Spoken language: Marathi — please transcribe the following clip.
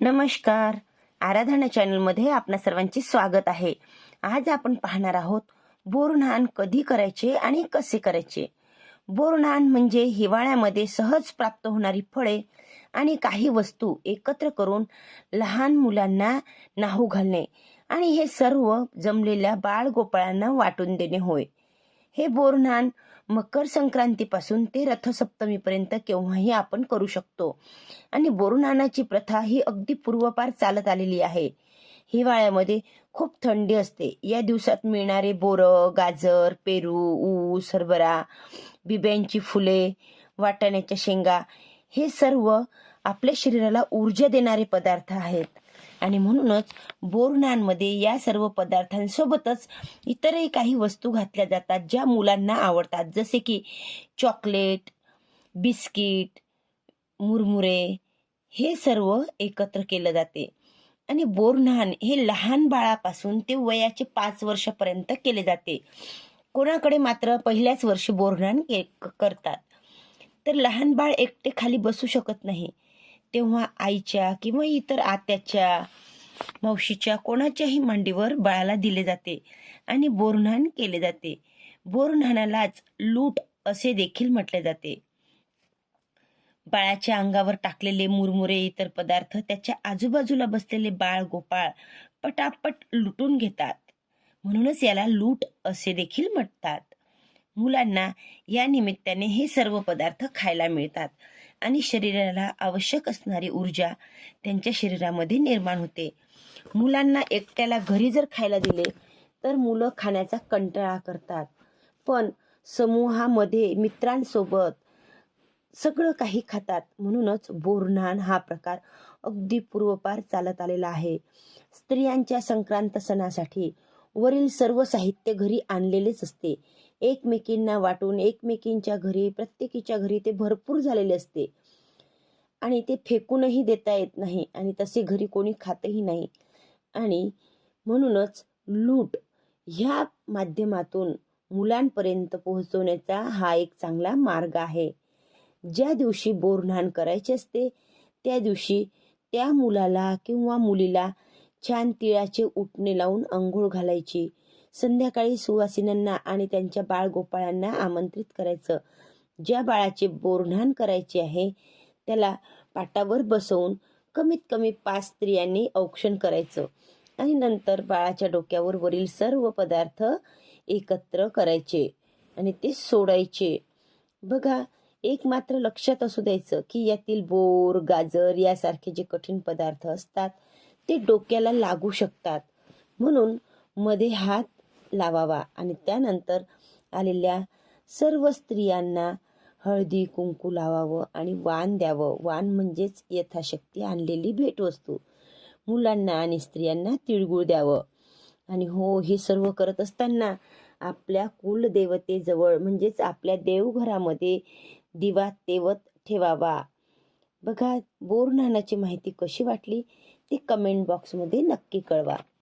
नमस्कार. आराधना चॅनलमध्ये आपणा सर्वांचे स्वागत आहे. आज आपण पाहणार आहोत बोरनान कधी करायचे आणि कसे करायचे? बोरनान म्हणजे हिवाळ्यामध्ये सहज प्राप्त होणारी फळे आणि काही वस्तू एकत्र करून लहान मुलांना नाहू घालणे आणि हे सर्व जमलेल्या बाळगोपाळांना वाटून देणे होय. हे बोरनान मकर संक्रांतीपासून ते रथसप्तमीपर्यंत केव्हाही आपण करू शकतो. आणि बोरनानाची प्रथा ही अगदी पूर्वपार चालत आलेली आहे. हिवाळ्यामध्ये खूप थंडी असते. या दिवसात मिळणारे बोरं गाजर पेरू ऊस हरभरा बिब्यांची फुले वाटाण्याच्या शेंगा हे सर्व आपल्या शरीराला ऊर्जा देणारे पदार्थ आहेत. आणि म्हणूनच बोरनांमध्ये या सर्व पदार्थांसोबतच इतरही काही वस्तू घातल्या जातात ज्या मुलांना आवडतात. जसे की चॉकलेट बिस्किट मुरमुरे हे सर्व एकत्र केलं जाते. आणि बोरन्हाण हे लहान बाळापासून ते वयाचे पाच वर्षापर्यंत केले जाते. कोणाकडे मात्र पहिल्याच वर्षी बोरन्हाण करतात. तर लहान बाळ एकटे खाली बसू शकत नाही. तेव्हा आईच्या किंवा इतर आत्याच्या मावशीच्या कोणाच्याही मांडीवर बाळाला दिले जाते आणि बोरन्हाण केले जाते. बोरन्हाणालाच लूट असे देखील म्हटले जाते. बाळाच्या अंगावर टाकलेले मुरमुरे इतर पदार्थ त्याच्या आजूबाजूला बसलेले बाळ गोपाळ पटापट लुटून घेतात. म्हणूनच याला लूट असे देखील म्हणतात. मुलांना या निमित्ताने हे सर्व पदार्थ खायला मिळतात. आणि शरीराला आवश्यक असणारी ऊर्जा त्यांच्या शरीरामध्ये निर्माण होते. मुलांना एकट्याला घरी जर खायला दिले तर मुलं खाण्याचा कंटाळा करतात. पण समूहामध्ये मित्रांसोबत सगळं काही खातात म्हणूनच बोरनान हा प्रकार अगदी पूर्वपार चालत आलेला आहे. स्त्रियांच्या संक्रांत सणासाठी वरील सर्व साहित्य घरी आणलेलेच असते. एकमेकींना वाटून एकमेकींच्या घरी प्रत्येकीच्या घरी ते भरपूर झालेले असते. आणि ते फेकूनही देता येत नाही आणि तसे घरी कोणी खातही नाही. आणि म्हणूनच लूट ह्या माध्यमातून मुलांपर्यंत पोहोचवण्याचा हा एक चांगला मार्ग आहे. ज्या दिवशी बोरन्हाण करायचे असते त्या दिवशी त्या मुलाला किंवा मुलीला छान तिळाचे उठणे लावून अंघोळ घालायची. संध्याकाळी सुवासिनांना आणि त्यांच्या बाळगोपाळांना आमंत्रित करायचं. ज्या बाळाचे बोरणान करायचे आहे त्याला पाटावर बसवून कमीत कमी पाच स्त्रियांनी औक्षण करायचं आणि नंतर बाळाच्या डोक्यावर वरील सर्व पदार्थ एकत्र करायचे आणि ते सोडायचे. बघा एक मात्र लक्षात असू द्यायचं की यातील बोर गाजर यासारखे जे कठीण पदार्थ असतात ते डोक्याला लागू शकतात. म्हणून मध्ये हात लावावा आणि त्यानंतर आलेल्या सर्व स्त्रियांना हळदी कुंकू लावावं आणि वाण द्यावं. वाण म्हणजेच यथाशक्ती आणलेली भेटवस्तू. मुलांना आणि स्त्रियांना तिळगुळ द्यावं. आणि हो हे सर्व करत असताना आपल्या कुलदेवतेजवळ म्हणजेच आपल्या देवघरामध्ये दिवा तेवत ठेवावा. बघा बोरनानाची माहिती कशी वाटली? ती कमेंट बॉक्समध्ये नक्की कळवा.